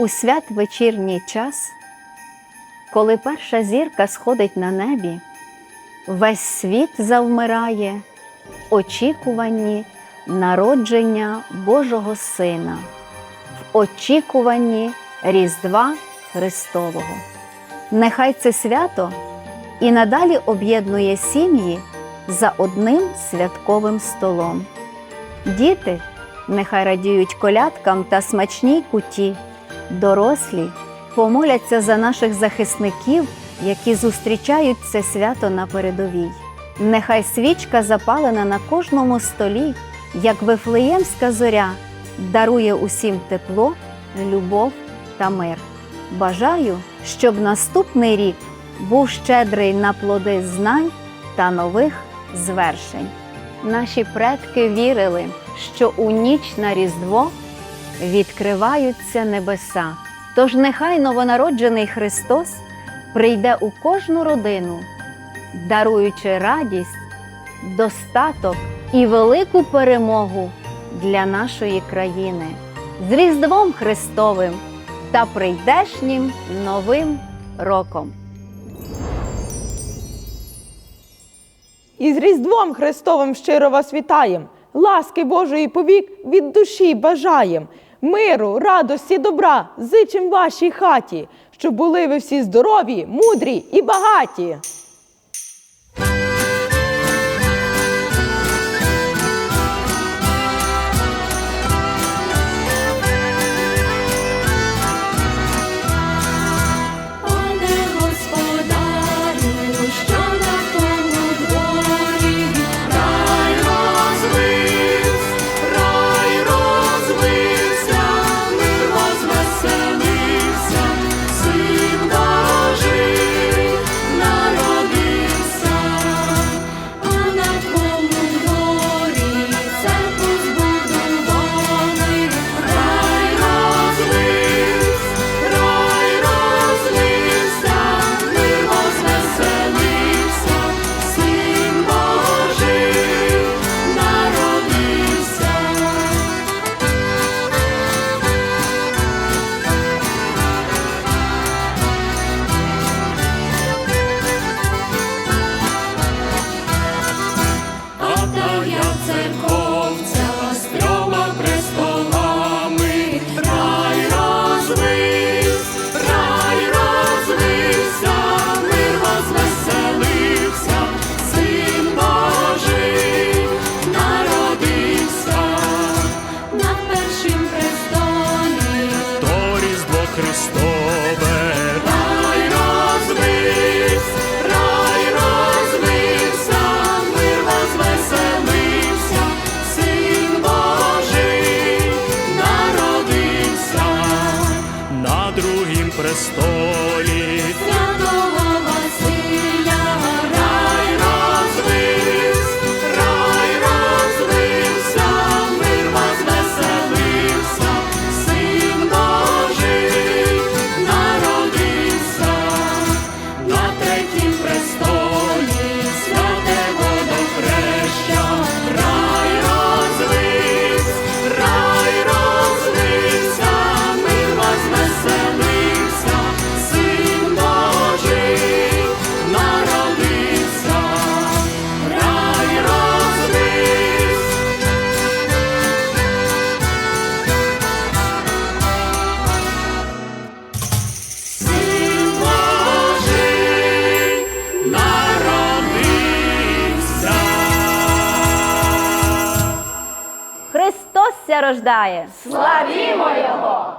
У святвечірній час, коли перша зірка сходить на небі, весь світ завмирає в очікуванні народження Божого Сина, в очікуванні Різдва Христового. Нехай це свято і надалі об'єднує сім'ї за одним святковим столом. Діти нехай радіють колядкам та смачній куті, дорослі помоляться за наших захисників, які зустрічають це свято на передовій. Нехай свічка запалена на кожному столі, як вифлеємська зоря, дарує усім тепло, любов та мир. Бажаю, щоб наступний рік був щедрий на плоди знань та нових звершень. Наші предки вірили, що у ніч на Різдво відкриваються небеса. Тож нехай новонароджений Христос прийде у кожну родину, даруючи радість, достаток і велику перемогу для нашої країни з Різдвом Христовим та прийдешнім Новим роком. І з Різдвом Христовим щиро вас вітаєм, ласки Божої повік від душі бажаєм, миру, радості, добра зичим вашій хаті, щоб були ви всі здорові, мудрі і багаті. estou. Христос ся рождає! Славімо Його!